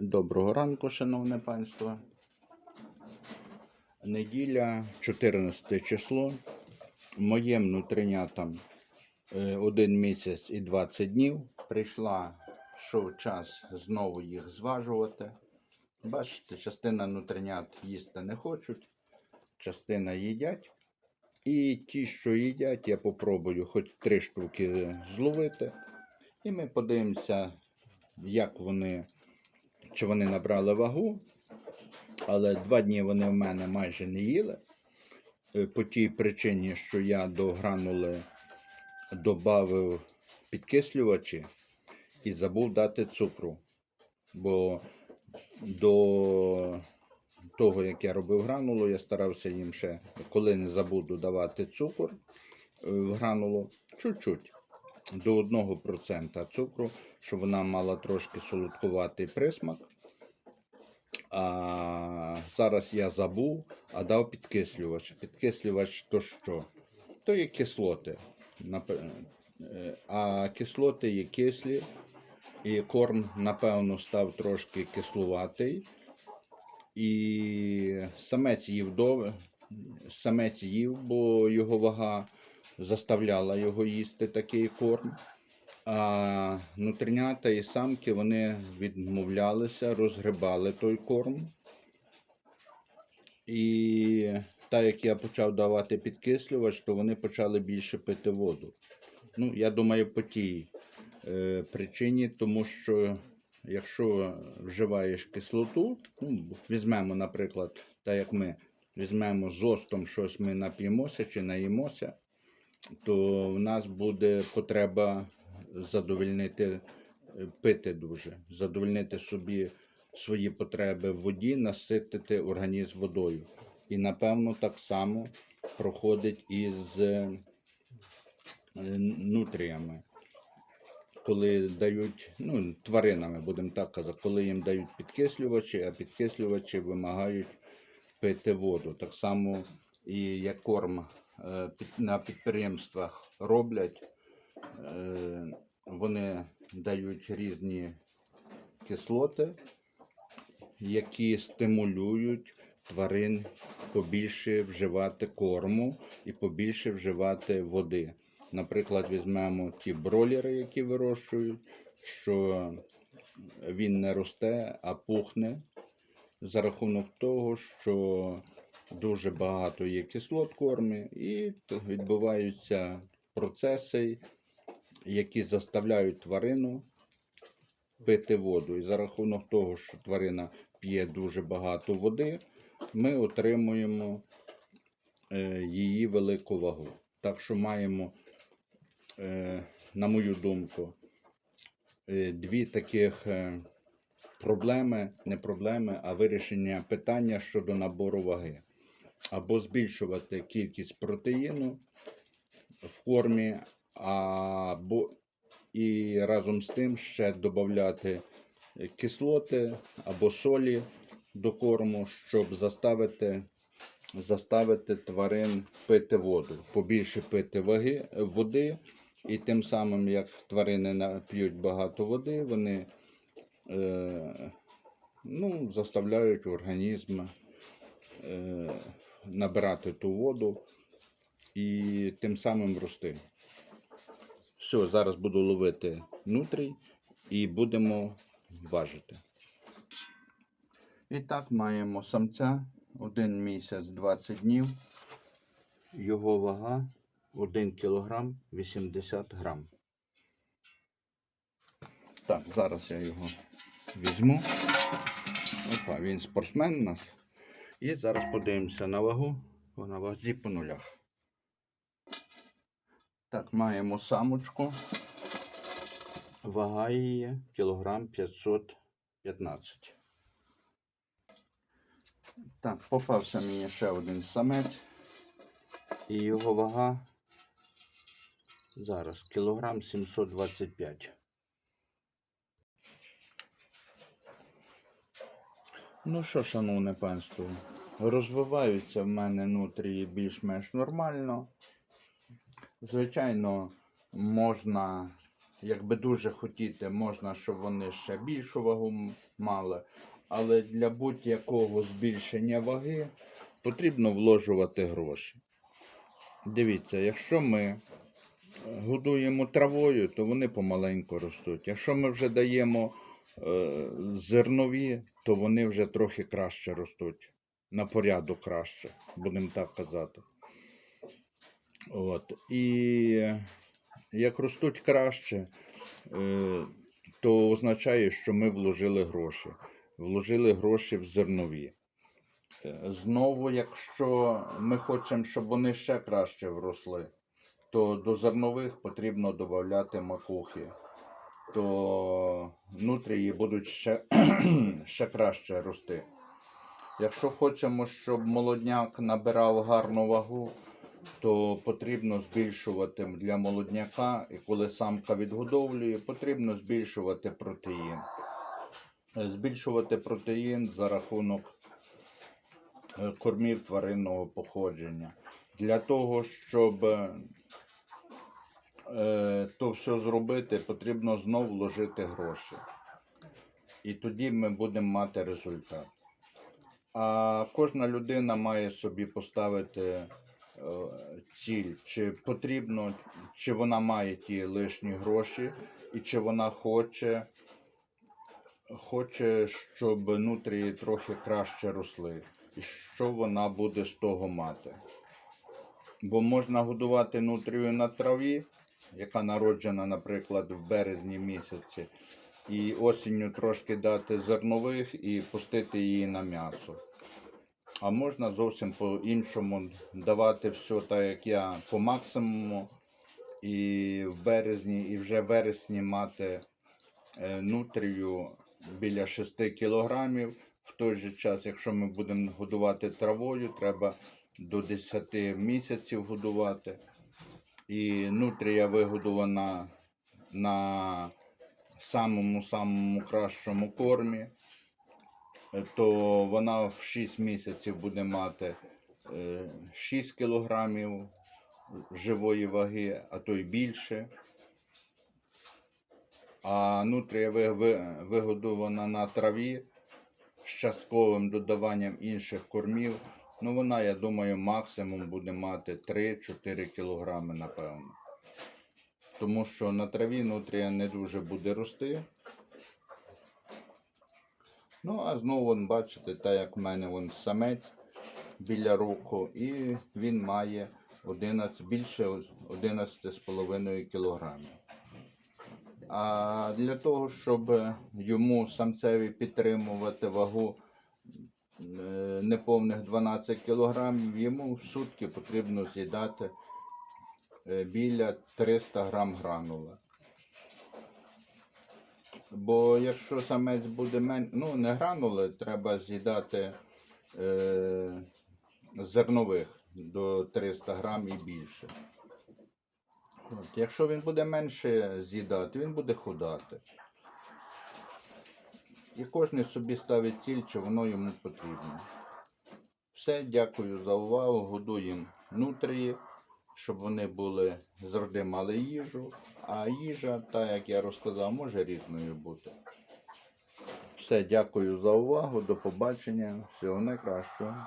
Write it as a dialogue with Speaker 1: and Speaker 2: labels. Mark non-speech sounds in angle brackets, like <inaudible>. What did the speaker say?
Speaker 1: Доброго ранку, шановне панство. Неділя, 14 число. Моїм внутрінятам е, один місяць і 20 днів. Прийшла, йшов час знову їх зважувати. Бачите, частина внутрінят їсти не хочуть, частина їдять. І ті, що їдять, я попробую хоч три штуки зловити. І ми подивимося, як вони чи вони набрали вагу, але два дні вони в мене майже не їли. Е, По тій причині, що я до гранули додав підкислювачі і забув дати цукру. Бо до того, як я робив гранулу, я старався їм ще, коли не забуду давати цукор е, в гранулу, чуть-чуть. До 1% цукру, щоб вона мала трошки солодкуватий присмак. А зараз я забув, а дав підкислювач. Підкислювач то що? То є кислоти. Е, А кислоти є кислі, і корм, напевно, став трошки кислуватий. І самець їв до... самець їв, бо його вага заставляла його їсти такий корм. А нутринята і самки вони відмовлялися, розгрибали той корм. І так як я почав давати підкислювач, то вони почали більше пити воду. Ну, я думаю, по тій е, причині, тому що якщо вживаєш кислоту, ну, візьмемо, наприклад, так як ми візьмемо з остом щось ми нап'ємося чи наїмося, то в нас буде потреба задовольнити, е, пити дуже, задовольнити собі свої потреби в воді, наситити організм водою. І напевно так само проходить і з е, нутріями. Коли дають, ну, тваринами, будемо так казати, коли їм дають підкислювачі, а підкислювачі вимагають пити воду. Так само і як корм е, на підприємствах роблять, вони дають різні кислоти, які стимулюють тварин побільше вживати корму і побільше вживати води. Наприклад, візьмемо ті бролери, які вирощують, що він не росте, а пухне за рахунок того, що дуже багато є кислот кормі, і відбуваються процеси, які заставляють тварину пити воду. І за рахунок того, що тварина п'є дуже багато води, ми отримуємо е, її велику вагу. Так що маємо, е, на мою думку, е, дві таких проблеми, не проблеми, а вирішення питання щодо набору ваги. Або збільшувати кількість протеїну в кормі, або і разом з тим ще додати кислоти або солі до корму, щоб заставити, заставити тварин пити воду, побільше пити ваги, води, і тим самим, як тварини п'ють багато води, вони е, ну, заставляють організм е, набирати ту воду і тим самим рости. Все, зараз буду ловити нутрій і будемо важити. І так маємо самця 1 місяць 20 днів. Його вага 1 кг 80 грам. Так, зараз я його візьму. Опа, він спортсмен у нас. І зараз подивимося на вагу. Вона вазі по нулях. Так, маємо самочку. Вага її кілограм 515. Так, попався мені ще один самець. І його вага зараз кілограм 725. Ну що, шановне панство, розвиваються в мене нутрії більш-менш нормально. Звичайно, можна якби дуже хотіти, можна, щоб вони ще більшу вагу мали. Але для будь-якого збільшення ваги потрібно вложувати гроші. Дивіться, якщо ми годуємо травою, то вони помаленьку ростуть. Якщо ми вже даємо е, зернові, то вони вже трохи краще ростуть. На порядок краще, будемо так казати. От. І як ростуть краще, е, то означає, що ми вложили гроші. Вложили гроші в зернові. Е, Знову, якщо ми хочемо, щоб вони ще краще вросли, то до зернових потрібно додати макухи, то нутрії будуть ще, <clears throat> ще краще рости. Якщо хочемо, щоб молодняк набирав гарну вагу, то потрібно збільшувати для молодняка, і коли самка відгодовлює, потрібно збільшувати протеїн. Е, Збільшувати протеїн за рахунок е, кормів тваринного походження. Для того, щоб е, то все зробити, потрібно знову вложити гроші. І тоді ми будемо мати результат. А кожна людина має собі поставити ціль, чи потрібно, чи вона має ті лишні гроші, і чи вона хоче, хоче, щоб нутрії трохи краще росли. І що вона буде з того мати. Бо можна годувати нутрію на траві, яка народжена, наприклад, в березні місяці, і осінню трошки дати зернових і пустити її на м'ясо. А можна зовсім по-іншому давати все так, як я по максимуму. І в березні, і вже в вересні мати е, нутрію біля 6 кілограмів. В той же час, якщо ми будемо годувати травою, треба до 10 місяців годувати. І нутрія вигодована на самому самому кращому кормі, то вона в 6 місяців буде мати е, 6 кілограмів живої ваги, а то й більше. А нутрія ви- ви- вигодована на траві з частковим додаванням інших кормів. Ну, вона, я думаю, максимум буде мати 3-4 кілограми, напевно. Тому що на траві нутрія не дуже буде рости. Ну, а знову, вон, бачите, так як в мене вон самець біля року, і він має 11, більше 11,5 кілограмів. А для того, щоб йому самцеві підтримувати вагу е, неповних 12 кілограмів, йому в сутки потрібно з'їдати е, біля 300 грам гранула. Бо якщо самець буде мен... ну не гранули, треба з'їдати е... зернових до 300 грам і більше. От. Якщо він буде менше з'їдати, він буде худати. І кожен собі ставить ціль, чи воно йому потрібно. Все, дякую за увагу. Годуємо нутрії, щоб вони були завжди мали їжу, а їжа, так як я розказав, може різною бути. Все, дякую за увагу, до побачення, всього найкращого.